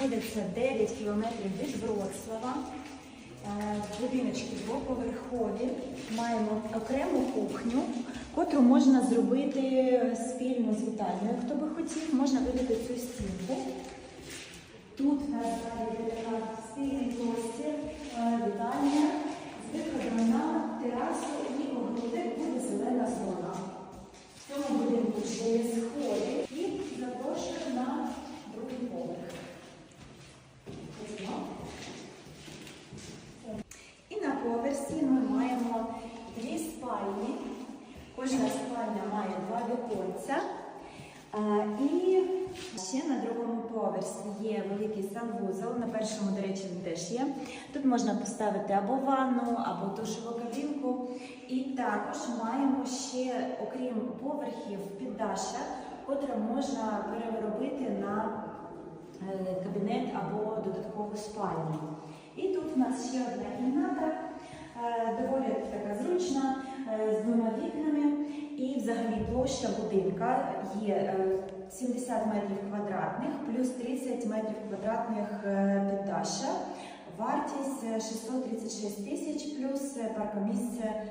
знаходяться 9 кілометрів від Вроцлава. Е, Будиночки двоповерхові. Маємо окрему кухню, котру можна зробити спільно з вітальною. Хто би хотів, можна видати цю стінку. Тут у нас йде така спільний простір, е, вітальня з виходом на терасу і огородик буде зелена зона. В цьому будинку ще є сходи і запрошую на другий поверх. Ходімо. І на поверсі ми маємо дві спальні. Кожна спальня має два віконця. І ще на другому поверсі є великий санвузол. На першому, до речі, він теж є. Тут можна поставити або ванну, або душову кабінку. І також маємо ще, окрім поверхів, піддашя, котре можна переробити на е, кабінет або додаткову спальню. І тут у нас ще одна кімната, площа будинка є е, 70 метрів квадратних плюс 30 метрів квадратних піддаша, піддашя. Вартість е, 636 тисяч плюс е, паркомісце